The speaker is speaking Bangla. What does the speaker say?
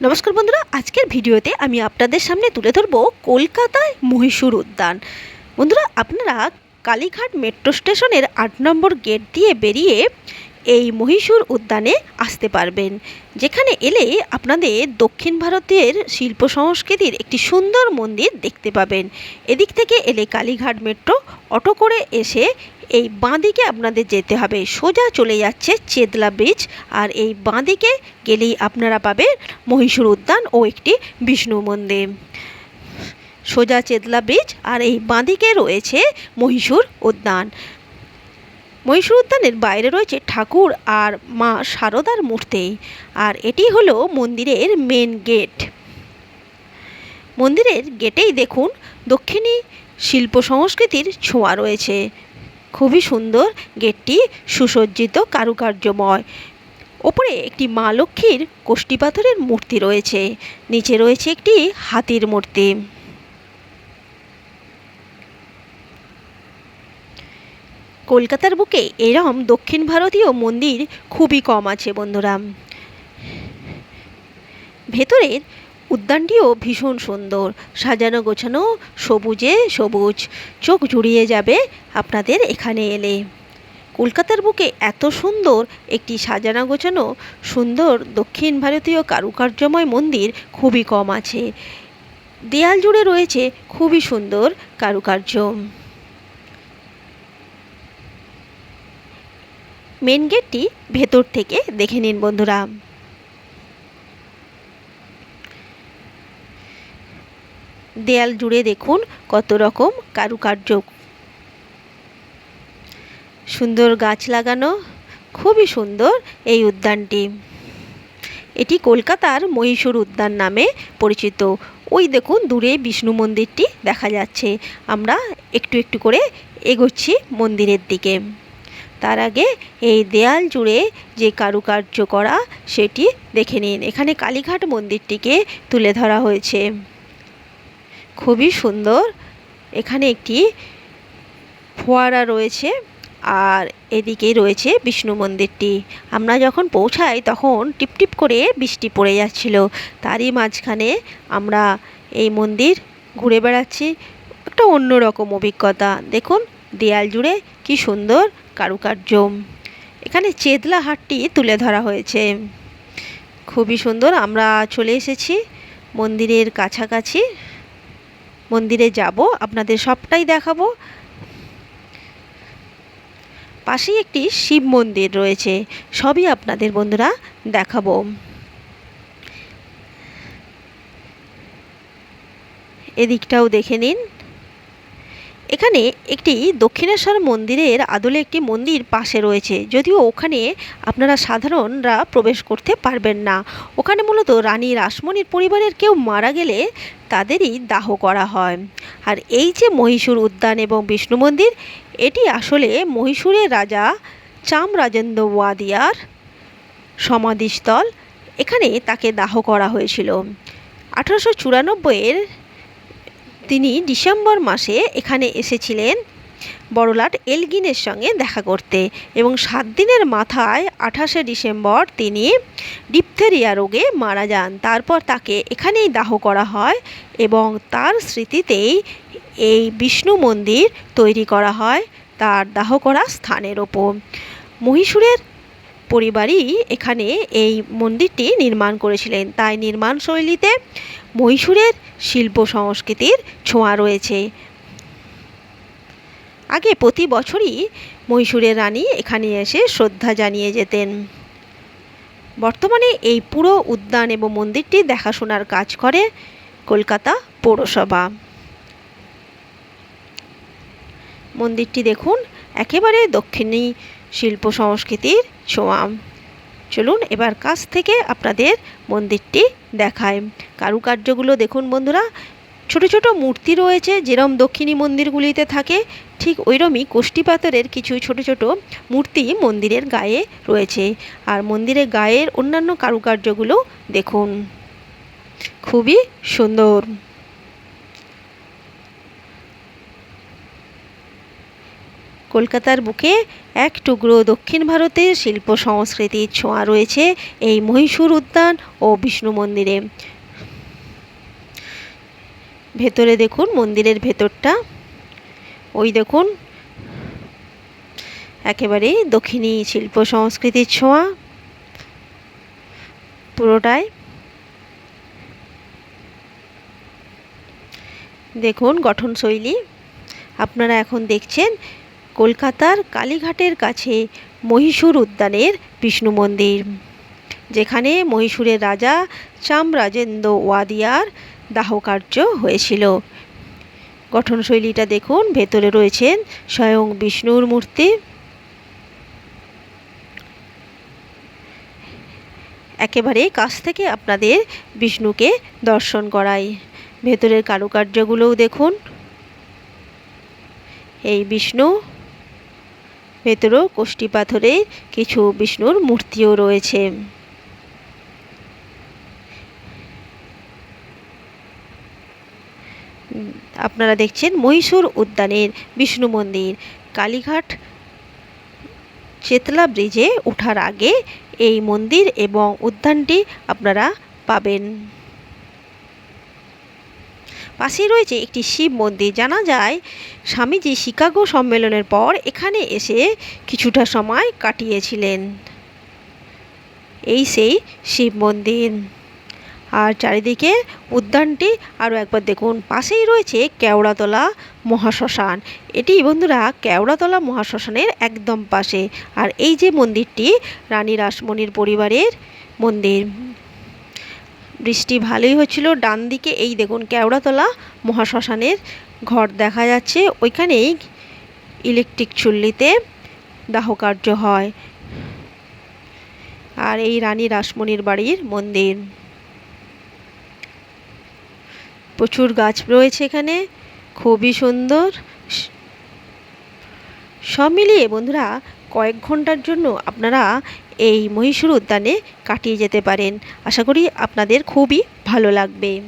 নমস্কার বন্ধুরা, আজকের ভিডিওতে আমি আপনাদের সামনে তুলে ধরবো কলকাতায় মহীশূর উদ্যান। বন্ধুরা, আপনারা কালীঘাট মেট্রো স্টেশনের আট নম্বর গেট দিয়ে বেরিয়ে এই মহীশূর উদ্যানে আসতে পারবেন। যেখানে এলে আপনাদের দক্ষিণ ভারতের শিল্প সংস্কৃতির একটি সুন্দর মন্দির দেখতে পাবেন। এদিক থেকে এলে কালীঘাট মেট্রো, অটো করে এসে এই বাঁদিকে আপনাদের যেতে হবে। সোজা চলে যাচ্ছে চেতলা ব্রিজ আর এই বাঁদিকে গেলেই আপনারা পাবেন মহীশূর উদ্যান ও একটি বিষ্ণু মন্দির। সোজা চেতলা ব্রিজ আর এই বাঁদিকে রয়েছে মহীশূর উদ্যান। মহীশূর উদ্যানের বাইরে রয়েছে ঠাকুর আর মা শারদার মূর্তি আর এটি হলো মন্দিরের মেন গেট মন্দিরের গেটেই দেখুন দক্ষিণী শিল্প সংস্কৃতির ছোঁয়া রয়েছে। খুবই সুন্দর গেটটি সুসজ্জিত, কারুকার্যময়। ওপরে একটি মা লক্ষ্মীর কোষ্ঠী পাথরের মূর্তি রয়েছে। নিচে রয়েছে একটি হাতির মূর্তি। কলকাতার বুকে এরম দক্ষিণ ভারতীয় মন্দির খুবই কম আছে, বন্ধুরা। ভেতরের উদ্যানটিও ভীষণ সুন্দর। সাজানো গোছানো সবুজে সবুজ। চোখ জুড়িয়ে যাবে আপনাদের এখানে এলে। কলকাতার বুকে এত সুন্দর একটি সাজানো গোছানো, সুন্দর দক্ষিণ ভারতীয় কারুকার্যময় মন্দির খুবই কম আছে। দেয়াল জুড়ে রয়েছে খুবই সুন্দর কারুকার্য। মেন গেটটি ভেতর থেকে দেখে নিন বন্ধুরা। দেয়াল জুড়ে দেখুন কত রকম কারুকার্য। সুন্দর গাছ লাগানো, খুবই সুন্দর এই উদ্যানটি। এটি কলকাতার মহীশূর উদ্যান নামে পরিচিত। ওই দেখুন, দূরে বিষ্ণু মন্দিরটি দেখা যাচ্ছে। আমরা একটু একটু করে এগোচ্ছি মন্দিরের দিকে। তার আগে এই দেয়াল জুড়ে যে কারুকার্য করা, সেটি দেখে নিন। এখানে কালীঘাট মন্দিরটিকে তুলে ধরা হয়েছে। খুবই সুন্দর। এখানে একটি ফোয়ারা রয়েছে আর এদিকেই রয়েছে বিষ্ণু মন্দিরটি। আমরা যখন পৌঁছাই তখন টিপটিপ করে বৃষ্টি পড়ে যাচ্ছিল। তারই মাঝখানে আমরা এই মন্দির ঘুরে বেড়াচ্ছি। একটা অন্যরকম অভিজ্ঞতা। দেখুন, দেয়াল জুড়ে কি সুন্দর কারুকার্য। এখানে চেতলা হাটটি তুলে ধরা হয়েছে। খুবই সুন্দর। আমরা চলে এসেছি মন্দিরের কাছাকাছি। মন্দিরে যাব, আপনাদের সবটাই দেখাবো। পাশেই একটি শিব মন্দির রয়েছে, সবই আপনাদের বন্ধুরা দেখাবো। এদিকটাও দেখে নিন। এখানে একটি দক্ষিণেশ্বর মন্দিরের আদলে একটি মন্দির পাশে রয়েছে। যদিও ওখানে আপনারা সাধারণরা প্রবেশ করতে পারবেন না। ওখানে মূলত রানী রাসমণির পরিবারের কেউ মারা গেলে তাদেরই দাহ করা হয়। আর এই যে মহীশূর উদ্যান এবং বিষ্ণু মন্দির, এটি আসলে মহীশূরের রাজা চামরাজেন্দ্র ওয়াদিয়ার সমাধিস্থল। এখানে তাকে দাহ করা হয়েছিল। আঠারোশো চুরানব্বইয়ের তিনি ডিসেম্বর মাসে এখানে এসেছিলেন বড়লাট এলগিনের সঙ্গে দেখা করতে এবং সাত দিনের মাথায় আঠাশে ডিসেম্বর তিনি ডিপথেরিয়া রোগে মারা যান। তারপর তাকে এখানেই দাহ করা হয় এবং তার স্মৃতিতেই এই বিষ্ণু মন্দির তৈরি করা হয়, তার দাহ করা স্থানের ওপর। মহীশূরের পরিবারই এখানে এই মন্দিরটি নির্মাণ করেছিলেন। তাই নির্মাণ শৈলীতে মহীশূরের শিল্প সংস্কৃতির ছোঁয়া রয়েছে। আগে প্রতি বছরই মহীশূরের রানী এখানে এসে শ্রদ্ধা জানিয়ে যেতেন। বর্তমানে এই পুরো উদ্যান এবং মন্দিরটি দেখাশোনার কাজ করে কলকাতা পৌরসভা। মন্দিরটি দেখুন, একেবারে দক্ষিণী শিল্প সংস্কৃতির ছোঁয়া চলুন এবার কাছ থেকে আপনাদের মন্দিরটি দেখায় কারুকার্যগুলো দেখুন বন্ধুরা। ছোট ছোট মূর্তি রয়েছে, যেরম দক্ষিণী মন্দিরগুলিতে থাকে, ঠিক ওইরমই কোষ্ঠী পাথরের কিছু ছোট ছোট মূর্তি মন্দিরের গায়ে রয়েছে। আর মন্দিরের গায়ের অন্যান্য কারুকার্যগুলো দেখুন। খুবই সুন্দর। কলকাতার বুকে এক টুকরো দক্ষিণ ভারতের শিল্প সংস্কৃতির ছোঁয়া রয়েছে এই মহীশূর উদ্যান ও বিষ্ণু মন্দিরে। ভেতরে দেখুন, মন্দিরের ভেতরটা। ওই দেখুন, একেবারে দক্ষিণী শিল্প সংস্কৃতির ছোঁয়া। পুরোটাই। দেখুন, গঠনশৈলী। আপনারা এখন দেখছেন কলকাতার কালীঘাটের কাছে মহীশূর উদ্যানের বিষ্ণু মন্দির, যেখানে মহীশূরের রাজা চামরাজেন্দ্র ওয়াদিয়ার দাহকার্য হয়েছিল। গঠনশৈলীটা দেখুন, ভেতরে রয়েছেন স্বয়ং বিষ্ণুর মূর্তি। একেবারে কাছ থেকে আপনাদের বিষ্ণুকে দর্শন করাই। ভেতরের কারুকার্যগুলোও দেখুন। এই বিষ্ণু ভেতরেও কোষ্ঠী পাথরে কিছু বিষ্ণুর মূর্তিও রয়েছে। আপনারা দেখছেন মহীশূর উদ্যানের বিষ্ণু মন্দির। কালীঘাট চেতলা ব্রিজে ওঠার আগে এই মন্দির এবং উদ্যানটি আপনারা পাবেন। পাশেই রয়েছে একটি শিব মন্দির। জানা যায়, স্বামীজি শিকাগো সম্মেলনের পর এখানে এসে কিছুটা সময় কাটিয়েছিলেন। এই সেই শিব মন্দির। আর চারিদিকে উদ্যানটি আরও একবার দেখুন। পাশেই রয়েছে কেওড়াতলা মহাশ্মশান। এটি বন্ধুরা কেওড়াতলা মহাশ্মশানের একদম পাশে। আর এই যে মন্দিরটি, রানী রাসমণির পরিবারের মন্দির। বৃষ্টি ভালোই হচ্ছিল। ডান দিকে এই দেখুন কেওড়াতলা মহাশ্মশানের ঘর দেখা যাচ্ছে। ওইখানেই ইলেকট্রিক চুল্লিতে দাহকার্য হয়। আর এই রানী রাসমণির বাড়ির মন্দির। প্রচুর গাছ রয়েছে এখানে, খুবই সুন্দর। সব মিলিয়ে বন্ধুরা কয়েক ঘণ্টার জন্য আপনারা এই মহীশূর উদ্যানে কাটিয়ে যেতে পারেন। আশা করি আপনাদের খুবই ভালো লাগবে।